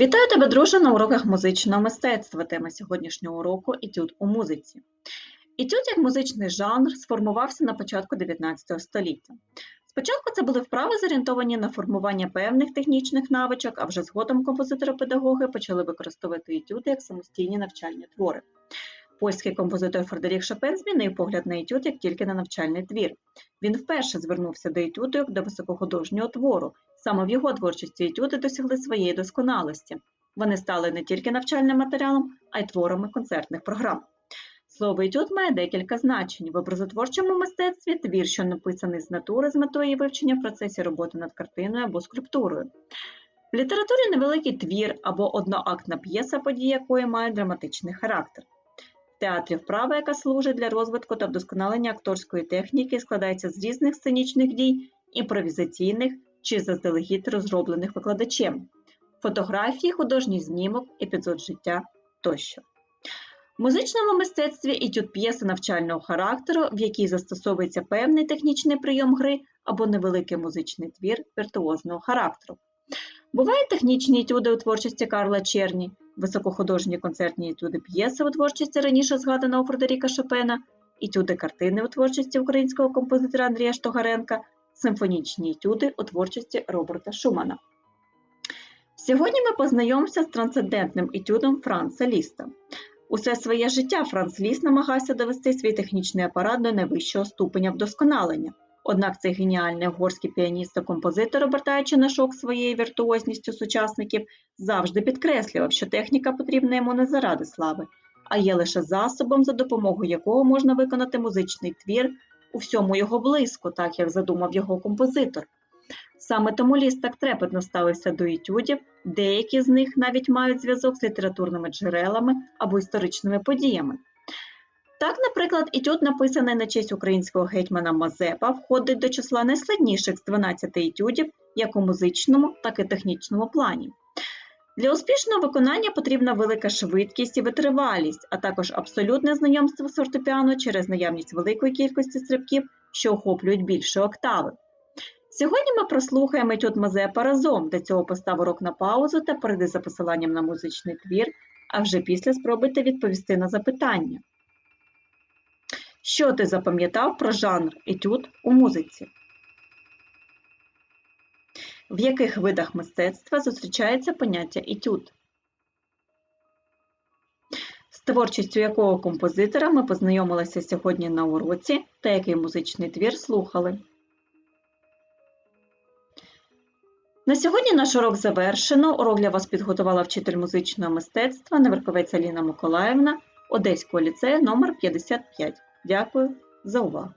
Вітаю тебе, друже, на уроках музичного мистецтва. Тема сьогоднішнього уроку етюд у музиці. Етюд як музичний жанр сформувався на початку 19 століття. Спочатку це були вправи, зорієнтовані на формування певних технічних навичок, а вже згодом композитори-педагоги почали використовувати етюди як самостійні навчальні твори. Польський композитор Фредерік Шопен змінив погляд на етюд як тільки на навчальний твір. Він вперше звернувся до етюду як до високохудожнього твору. Саме в його творчості етюди досягли своєї досконалості. Вони стали не тільки навчальним матеріалом, а й творами концертних програм. Слово етюд має декілька значень. В образотворчому мистецтві твір, що написаний з натури з метою вивчення в процесі роботи над картиною або скульптурою. В літературі невеликий твір або одноактна п'єса, події якої мають драматичний характер. Театрі вправа, яка служить для розвитку та вдосконалення акторської техніки, складається з різних сценічних дій, імпровізаційних чи заздалегідь розроблених викладачем, фотографії, художній знімок, епізод життя тощо. В музичному мистецтві етюд п'єса навчального характеру, в якій застосовується певний технічний прийом гри або невеликий музичний твір віртуозного характеру. Бувають технічні етюди у творчості Карла Черні, високохудожні концертні етюди п'єси у творчості раніше згаданого Фредеріка Шопена, етюди картини у творчості українського композитора Андрія Штогаренка, симфонічні етюди у творчості Роберта Шумана. Сьогодні ми познайомимося з трансцендентним етюдом Франца Ліста. Усе своє життя Франц Ліст намагався довести свій технічний апарат до найвищого ступеня вдосконалення. Однак цей геніальний угорський піаніст та композитор, обертаючи на шок своєю віртуозністю сучасників, завжди підкреслював, що техніка потрібна йому не заради слави, а є лише засобом, за допомогою якого можна виконати музичний твір у всьому його блиску, так як задумав його композитор. Саме тому ліс так трепетно ставився до етюдів, деякі з них навіть мають зв'язок з літературними джерелами або історичними подіями. Так, наприклад, етюд, написаний на честь українського гетьмана Мазепа, входить до числа найскладніших з 12 етюдів як у музичному, так і технічному плані. Для успішного виконання потрібна велика швидкість і витривалість, а також абсолютне знайомство з фортепіано через наявність великої кількості стрибків, що охоплюють більше октави. Сьогодні ми прослухаємо етюд Мазепа разом. Для цього постав урок на паузу та перейди за посиланням на музичний твір, а вже після спробуйте відповісти на запитання. Що ти запам'ятав про жанр етюд у музиці? В яких видах мистецтва зустрічається поняття етюд? З творчістю якого композитора ми познайомилися сьогодні на уроці та який музичний твір слухали? На сьогодні наш урок завершено. Урок для вас підготувала вчитель музичного мистецтва Неверковець Аліна Миколаївна Одеського ліцею номер 55 Дякую за увагу!